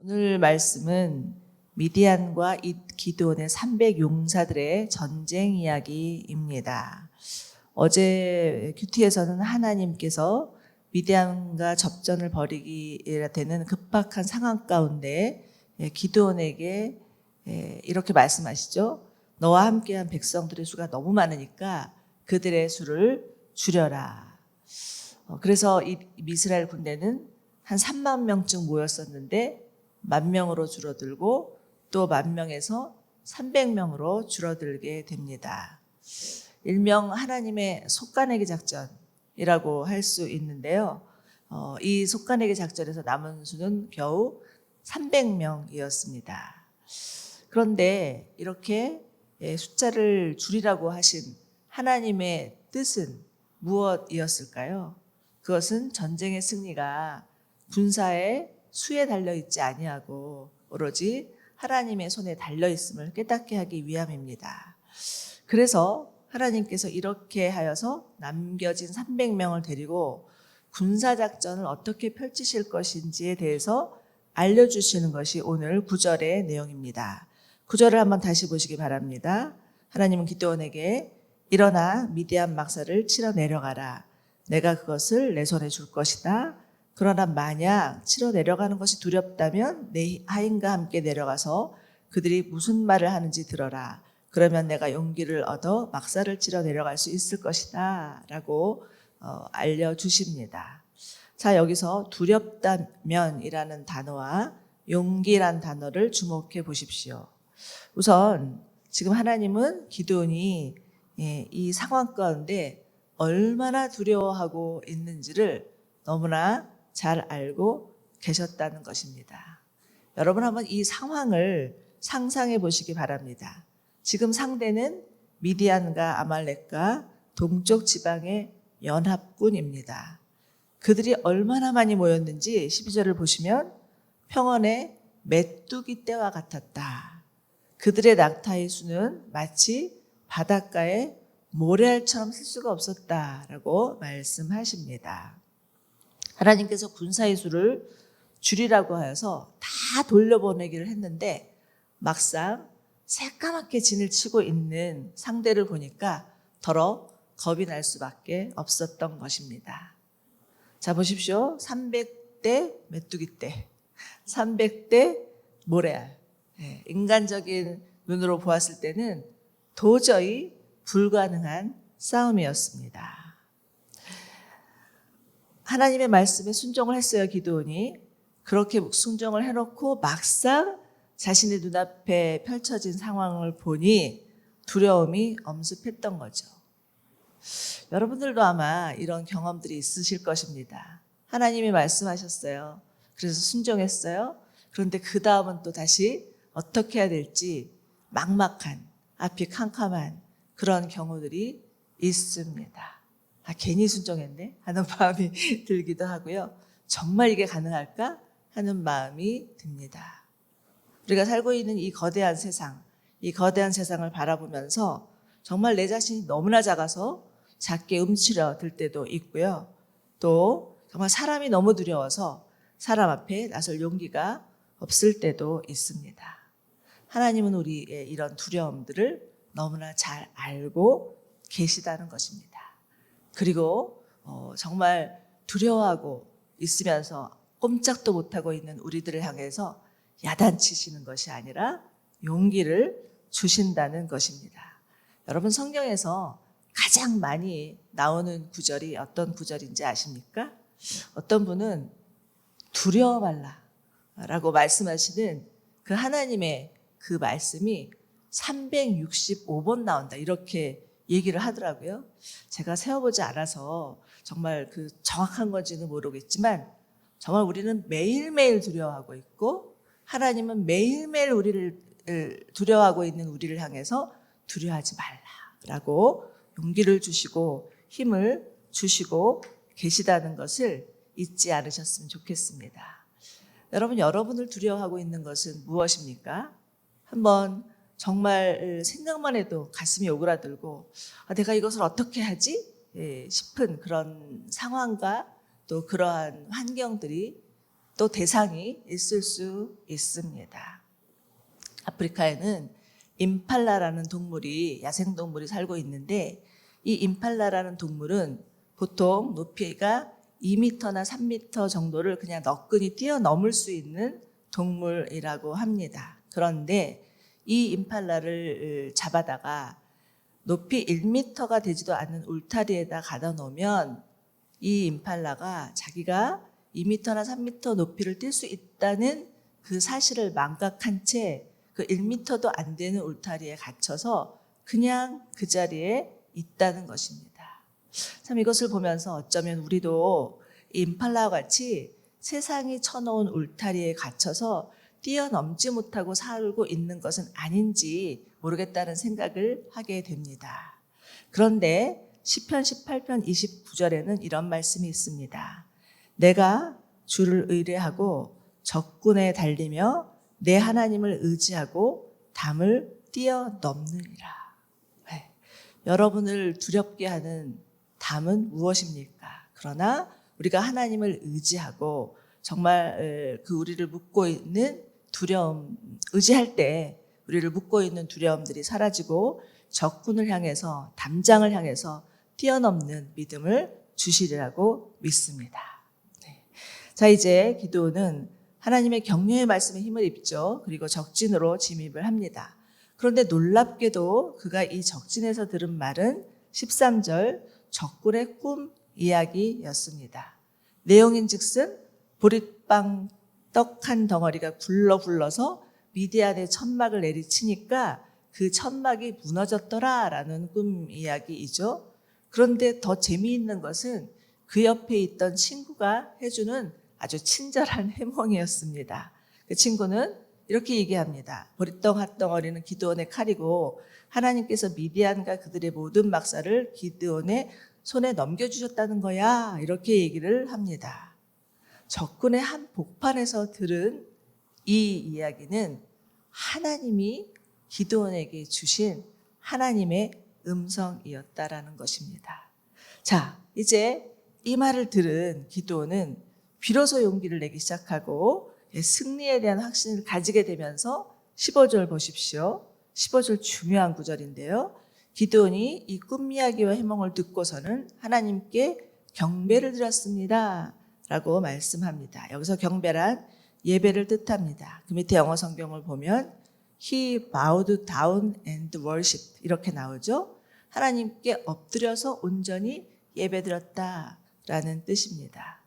오늘 말씀은 미디안과 이 기드온의 300 용사들의 전쟁 이야기입니다. 어제 큐티에서는 하나님께서 미디안과 접전을 벌이기 되는 급박한 상황 가운데 예, 기드온에게 예, 이렇게 말씀하시죠. 너와 함께한 백성들의 수가 너무 많으니까 그들의 수를 줄여라. 어, 그래서 이 이스라엘 군대는 한 3만 명쯤 모였었는데 만 명으로 줄어들고 또 만 명에서 300명으로 줄어들게 됩니다. 일명 하나님의 속가내기 작전이라고 할 수 있는데요. 어, 이 속가내기 작전에서 남은 수는 겨우 300명이었습니다. 그런데 이렇게 예, 숫자를 줄이라고 하신 하나님의 뜻은 무엇이었을까요? 그것은 전쟁의 승리가 군사의 수에 달려 있지 아니하고 오로지 하나님의 손에 달려 있음을 깨닫게 하기 위함입니다. 그래서 하나님께서 이렇게 하여서 남겨진 300명을 데리고 군사 작전을 어떻게 펼치실 것인지에 대해서 알려주시는 것이 오늘 구절의 내용입니다. 구절을 한번 다시 보시기 바랍니다. 하나님은 기도원에게 일어나 미디안 막사를 치러 내려가라. 내가 그것을 내 손에 줄 것이다. 그러나 만약 치러 내려가는 것이 두렵다면 내 하인과 함께 내려가서 그들이 무슨 말을 하는지 들어라. 그러면 내가 용기를 얻어 막사를 치러 내려갈 수 있을 것이다. 라고 어, 알려주십니다. 자, 여기서 두렵다면이라는 단어와 용기란 단어를 주목해 보십시오. 우선 지금 하나님은 기도원이 예, 이 상황 가운데 얼마나 두려워하고 있는지를 너무나 잘 알고 계셨다는 것입니다. 여러분 한번 이 상황을 상상해 보시기 바랍니다. 지금 상대는 미디안과 아말렉과 동쪽 지방의 연합군입니다. 그들이 얼마나 많이 모였는지 12절을 보시면 평원의 메뚜기 떼와 같았다. 그들의 낙타의 수는 마치 바닷가의 모래알처럼 쓸 수가 없었다라고 말씀하십니다. 하나님께서 군사의 수를 줄이라고 하여서 다 돌려보내기를 했는데 막상 새까맣게 진을 치고 있는 상대를 보니까 더러 겁이 날 수밖에 없었던 것입니다. 자 보십시오. 300대 메뚜기 떼, 300대 모래알. 예, 인간적인 눈으로 보았을 때는 도저히 불가능한 싸움이었습니다. 하나님의 말씀에 순종을 했어요, 기도원이. 그렇게 순종을 해놓고 막상 자신의 눈앞에 펼쳐진 상황을 보니 두려움이 엄습했던 거죠. 여러분들도 아마 이런 경험들이 있으실 것입니다. 하나님이 말씀하셨어요. 그래서 순종했어요. 그런데 그 다음은 또 다시 어떻게 해야 될지 막막한, 앞이 캄캄한 그런 경우들이 있습니다. 아, 괜히 순종했네 하는 마음이 들기도 하고요. 정말 이게 가능할까 하는 마음이 듭니다. 우리가 살고 있는 이 거대한 세상, 이 거대한 세상을 바라보면서 정말 내 자신이 너무나 작아서 작게 움츠려 들 때도 있고요. 또 정말 사람이 너무 두려워서 사람 앞에 나설 용기가 없을 때도 있습니다. 하나님은 우리의 이런 두려움들을 너무나 잘 알고 계시다는 것입니다. 그리고 어, 정말 두려워하고 있으면서 꼼짝도 못하고 있는 우리들을 향해서 야단치시는 것이 아니라 용기를 주신다는 것입니다. 여러분 성경에서 가장 많이 나오는 구절이 어떤 구절인지 아십니까? 어떤 분은 두려워 말라 라고 말씀하시는 그 하나님의 그 말씀이 365번 나온다. 이렇게 얘기를 하더라고요. 제가 세어보지 않아서 정말 그 정확한 건지는 모르겠지만 정말 우리는 매일매일 두려워하고 있고 하나님은 매일매일 우리를 두려워하고 있는 우리를 향해서 두려워하지 말라라고 용기를 주시고 힘을 주시고 계시다는 것을 잊지 않으셨으면 좋겠습니다. 여러분, 여러분을 두려워하고 있는 것은 무엇입니까? 한번 정말 생각만 해도 가슴이 오그라들고 아, 내가 이것을 어떻게 하지 예, 싶은 그런 상황과 또 그러한 환경들이 또 대상이 있을 수 있습니다. 아프리카에는 임팔라라는 동물이 야생 동물이 살고 있는데 이 임팔라라는 동물은 보통 높이가 2m나 3m 정도를 그냥 너끈히 뛰어넘을 수 있는 동물이라고 합니다. 그런데 이 임팔라를 잡아다가 높이 1m가 되지도 않는 울타리에다 가다 놓으면 이 임팔라가 자기가 2m나 3m 높이를 뛸 수 있다는 그 사실을 망각한 채 그 1m도 안 되는 울타리에 갇혀서 그냥 그 자리에 있다는 것입니다. 참 이것을 보면서 어쩌면 우리도 이 임팔라와 같이 세상이 쳐놓은 울타리에 갇혀서 뛰어넘지 못하고 살고 있는 것은 아닌지 모르겠다는 생각을 하게 됩니다. 그런데 시편 18편 29절에는 이런 말씀이 있습니다. 내가 주를 의뢰하고 적군에 달리며 내 하나님을 의지하고 담을 뛰어넘느니라. 네. 여러분을 두렵게 하는 담은 무엇입니까? 그러나 우리가 하나님을 의지하고 정말 그 우리를 묶고 있는 두려움, 의지할 때 우리를 묶고 있는 두려움들이 사라지고 적군을 향해서 담장을 향해서 뛰어넘는 믿음을 주시리라고 믿습니다. 네. 자 이제 기도는 하나님의 격려의 말씀에 힘을 입죠. 그리고 적진으로 진입을 합니다. 그런데 놀랍게도 그가 이 적진에서 들은 말은 13절 적군의 꿈 이야기였습니다. 내용인 즉슨 보릿빵 떡한 덩어리가 굴러 굴러서 미디안의 천막을 내리치니까 그 천막이 무너졌더라라는 꿈 이야기이죠. 그런데 더 재미있는 것은 그 옆에 있던 친구가 해주는 아주 친절한 해몽이었습니다. 그 친구는 이렇게 얘기합니다. 보리떡 핫덩어리는 기드온의 칼이고 하나님께서 미디안과 그들의 모든 막사를 기드온의 손에 넘겨주셨다는 거야. 이렇게 얘기를 합니다. 적군의 한 복판에서 들은 이 이야기는 하나님이 기드온에게 주신 하나님의 음성이었다라는 것입니다. 자, 이제 이 말을 들은 기드온은 비로소 용기를 내기 시작하고 승리에 대한 확신을 가지게 되면서 15절 보십시오. 15절 중요한 구절인데요. 기도원이 이 꿈 이야기와 해몽을 듣고서는 하나님께 경배를 드렸습니다. 라고 말씀합니다. 여기서 경배란 예배를 뜻합니다. 그 밑에 영어 성경을 보면 He bowed down and worshiped 이렇게 나오죠. 하나님께 엎드려서 온전히 예배드렸다 라는 뜻입니다.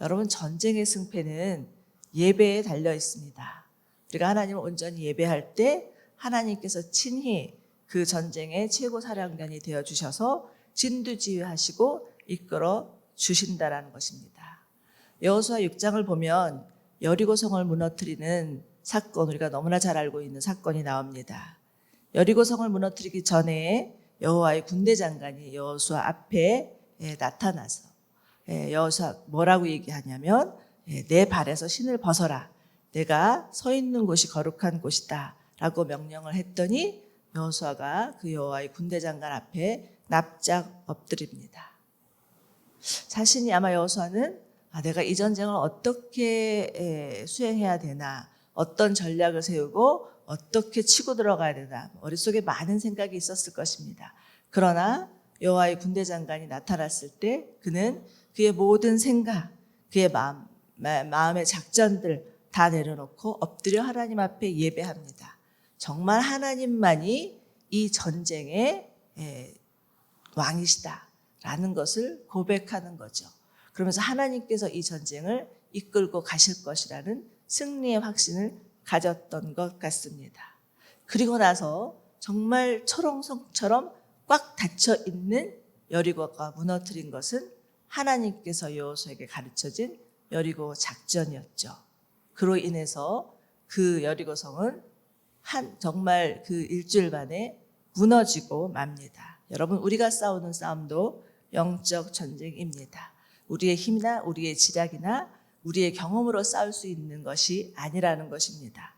여러분 전쟁의 승패는 예배에 달려 있습니다. 우리가 하나님을 온전히 예배할 때 하나님께서 친히 그 전쟁의 최고 사령관이 되어 주셔서 진두지휘하시고 이끌어 주신다라는 것입니다. 여호수아 6장을 보면 여리고 성을 무너뜨리는 사건 우리가 너무나 잘 알고 있는 사건이 나옵니다. 여리고 성을 무너뜨리기 전에 여호와의 군대 장관이 여호수아 앞에 나타나서 예, 여호수아 뭐라고 얘기하냐면 예, 내 발에서 신을 벗어라. 내가 서 있는 곳이 거룩한 곳이다라고 명령을 했더니 여호수아가 그 여호와의 군대 장관 앞에 납작 엎드립니다. 자신이 아마 여호수아는 아, 내가 이 전쟁을 어떻게 예, 수행해야 되나, 어떤 전략을 세우고 어떻게 치고 들어가야 되나 머릿속에 많은 생각이 있었을 것입니다. 그러나 여호와의 군대 장관이 나타났을 때 그는 그의 모든 생각, 그의 마음, 마음의 작전들 다 내려놓고 엎드려 하나님 앞에 예배합니다. 정말 하나님만이 이 전쟁의 왕이시다라는 것을 고백하는 거죠. 그러면서 하나님께서 이 전쟁을 이끌고 가실 것이라는 승리의 확신을 가졌던 것 같습니다. 그리고 나서 정말 초롱성처럼 꽉 닫혀 있는 여리고가 무너뜨린 것은 하나님께서 여호수에게 가르쳐진 여리고 작전이었죠. 그로 인해서 그 여리고성은 한 정말 그 일주일 만에 무너지고 맙니다. 여러분 우리가 싸우는 싸움도 영적 전쟁입니다. 우리의 힘이나 우리의 지략이나 우리의 경험으로 싸울 수 있는 것이 아니라는 것입니다.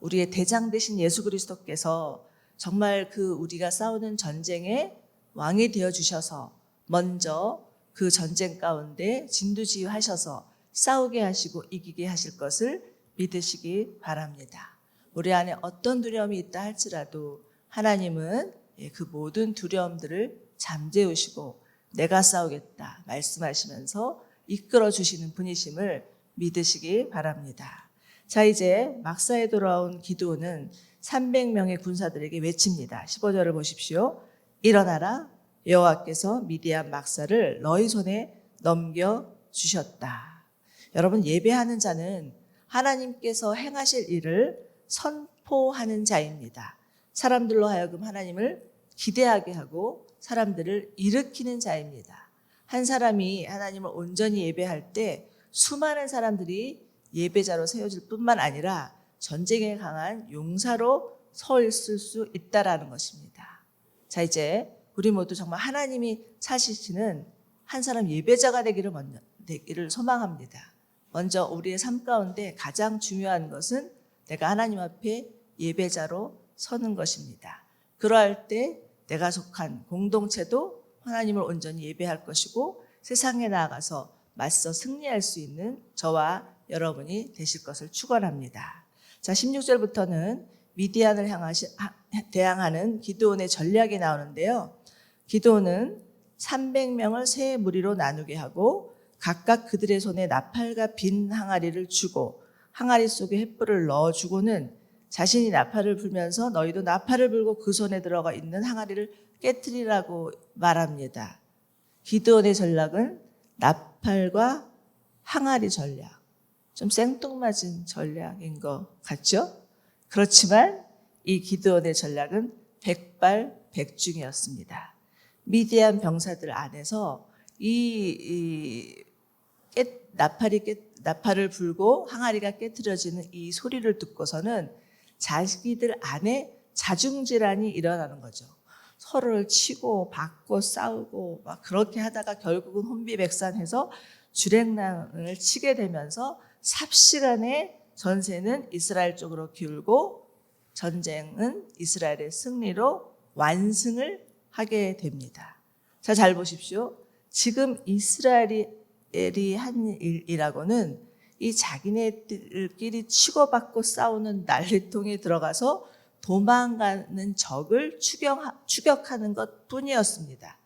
우리의 대장 되신 예수 그리스도께서 정말 그 우리가 싸우는 전쟁의 왕이 되어 주셔서 먼저 그 전쟁 가운데 진두지휘하셔서 싸우게 하시고 이기게 하실 것을 믿으시기 바랍니다. 우리 안에 어떤 두려움이 있다 할지라도 하나님은 예, 그 모든 두려움들을 잠재우시고 내가 싸우겠다 말씀하시면서 이끌어 주시는 분이심을 믿으시기 바랍니다. 자, 이제 막사에 돌아온 기도는 300명의 군사들에게 외칩니다. 15절을 보십시오. 일어나라 여호와께서 미디안 막사를 너희 손에 넘겨 주셨다. 여러분 예배하는 자는 하나님께서 행하실 일을 선포하는 자입니다. 사람들로 하여금 하나님을 기대하게 하고 사람들을 일으키는 자입니다. 한 사람이 하나님을 온전히 예배할 때 수많은 사람들이 예배자로 세워질 뿐만 아니라 전쟁에 강한 용사로 서 있을 수 있다라는 것입니다. 자, 이제 우리 모두 정말 하나님이 찾으시는 한 사람 예배자가 되기를 먼저 되기를 소망합니다. 먼저 우리의 삶 가운데 가장 중요한 것은 내가 하나님 앞에 예배자로 서는 것입니다. 그러할 때 내가 속한 공동체도 하나님을 온전히 예배할 것이고 세상에 나아가서 맞서 승리할 수 있는 저와 여러분이 되실 것을 축원합니다. 자, 16절부터는 미디안을 향하시, 하- 대항하는 기도원의 전략이 나오는데요. 기도원은 300명을 세 무리로 나누게 하고 각각 그들의 손에 나팔과 빈 항아리를 주고 항아리 속에 횃불을 넣어주고는 자신이 나팔을 불면서 너희도 나팔을 불고 그 손에 들어가 있는 항아리를 깨뜨리라고 말합니다. 기도원의 전략은 나팔과 항아리 전략. 좀 생뚱맞은 전략인 것 같죠? 그렇지만 이 기도원의 전략은 백발 백중이었습니다. 미디안 병사들 안에서 이, 이 깨, 나팔이 깨, 나팔을 불고 항아리가 깨트려지는 이 소리를 듣고서는 자기들 안에 자중질환이 일어나는 거죠. 서로를 치고 받고 싸우고 막 그렇게 하다가 결국은 혼비백산해서 주랭랑을 치게 되면서 삽시간에 전세는 이스라엘 쪽으로 기울고 전쟁은 이스라엘의 승리로 완승을 하게 됩니다. 자, 잘 보십시오. 지금 이스라엘이 한 일이라고는 이 자기네들끼리 치고받고 싸우는 난리통에 들어가서 도망가는 적을 추격, 추격하는 것 뿐이었습니다.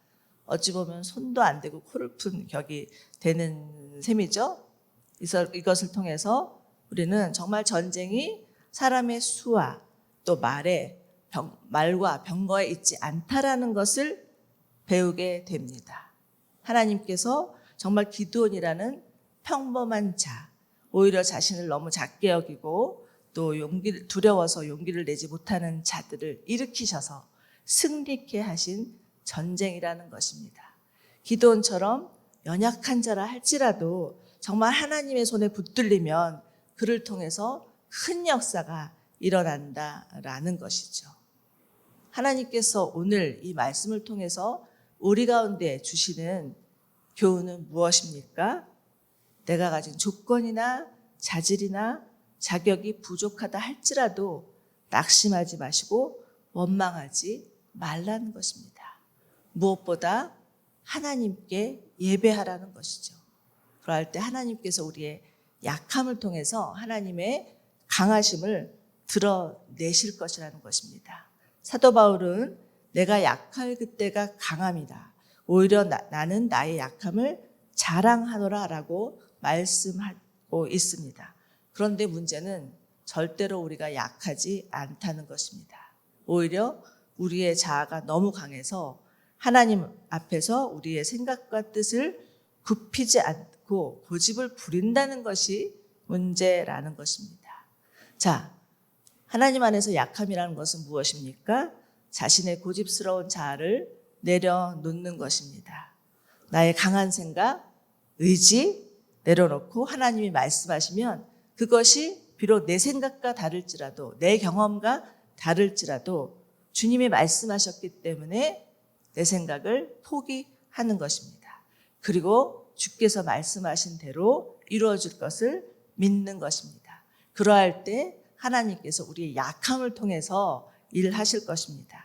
어찌 보면 손도 안 대고 코를 푼 격이 되는 셈이죠. 이것을 통해서 우리는 정말 전쟁이 사람의 수와 또 말에 병- 말과 병거에 있지 않다라는 것을 배우게 됩니다. 하나님께서 정말 기도원이라는 평범한 자, 오히려 자신을 너무 작게 여기고 또 용기를 두려워서 용기를 내지 못하는 자들을 일으키셔서 승리케 하신 전쟁이라는 것입니다. 기도원처럼 연약한 자라 할지라도 정말 하나님의 손에 붙들리면 그를 통해서 큰 역사가 일어난다라는 것이죠. 하나님께서 오늘 이 말씀을 통해서 우리 가운데 주시는 교훈은 무엇입니까? 내가 가진 조건이나 자질이나 자격이 부족하다 할지라도 낙심하지 마시고 원망하지 말라는 것입니다. 무엇보다 하나님께 예배하라는 것이죠. 그럴 때 하나님께서 우리의 약함을 통해서 하나님의 강하심을 드러내실 것이라는 것입니다. 사도 바울은 내가 약할 그때가 강함이다. 오히려 나, 는 나의 약함을 자랑하노라 라고 말씀하고 있습니다. 그런데 문제는 절대로 우리가 약하지 않다는 것입니다. 오히려 우리의 자아가 너무 강해서 하나님 앞에서 우리의 생각과 뜻을 굽히지 않고 고집을 부린다는 것이 문제라는 것입니다. 자, 하나님 안에서 약함이라는 것은 무엇입니까? 자신의 고집스러운 자아를 내려놓는 것입니다. 나의 강한 생각, 의지 내려놓고 하나님이 말씀하시면 그것이 비록 내 생각과 다를지라도 내 경험과 다를지라도 주님이 말씀하셨기 때문에 내 생각을 포기하는 것입니다. 그리고 주께서 말씀하신 대로 이루어질 것을 믿는 것입니다. 그러할 때 하나님께서 우리의 약함을 통해서 일하실 것입니다.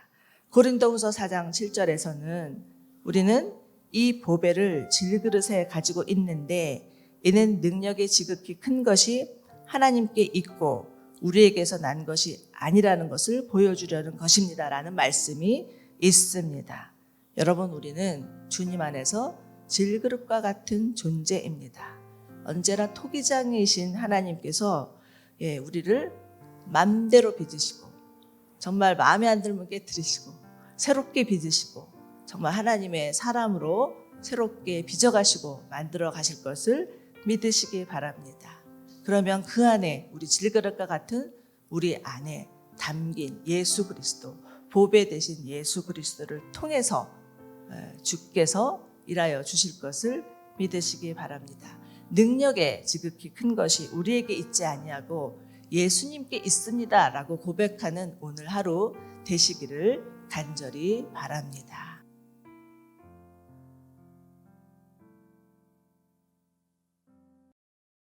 고린도후서 4장 7절에서는 우리는 이 보배를 질그릇에 가지고 있는데 이는 능력의 지극히 큰 것이 하나님께 있고 우리에게서 난 것이 아니라는 것을 보여주려는 것입니다 라는 말씀이 있습니다. 여러분 우리는 주님 안에서 질그릇과 같은 존재입니다. 언제나 토기장이신 하나님께서 예, 우리를 맘대로 빚으시고 정말 마음에 안 들면 깨뜨리시고 새롭게 빚으시고 정말 하나님의 사람으로 새롭게 빚어가시고 만들어 가실 것을 믿으시기 바랍니다. 그러면 그 안에 우리 질그릇과 같은 우리 안에 담긴 예수 그리스도 보배 되신 예수 그리스도를 통해서 에, 주께서 일하여 주실 것을 믿으시기 바랍니다. 능력에 지극히 큰 것이 우리에게 있지 아니하고 예수님께 있습니다라고 고백하는 오늘 하루 되시기를 간절히 바랍니다.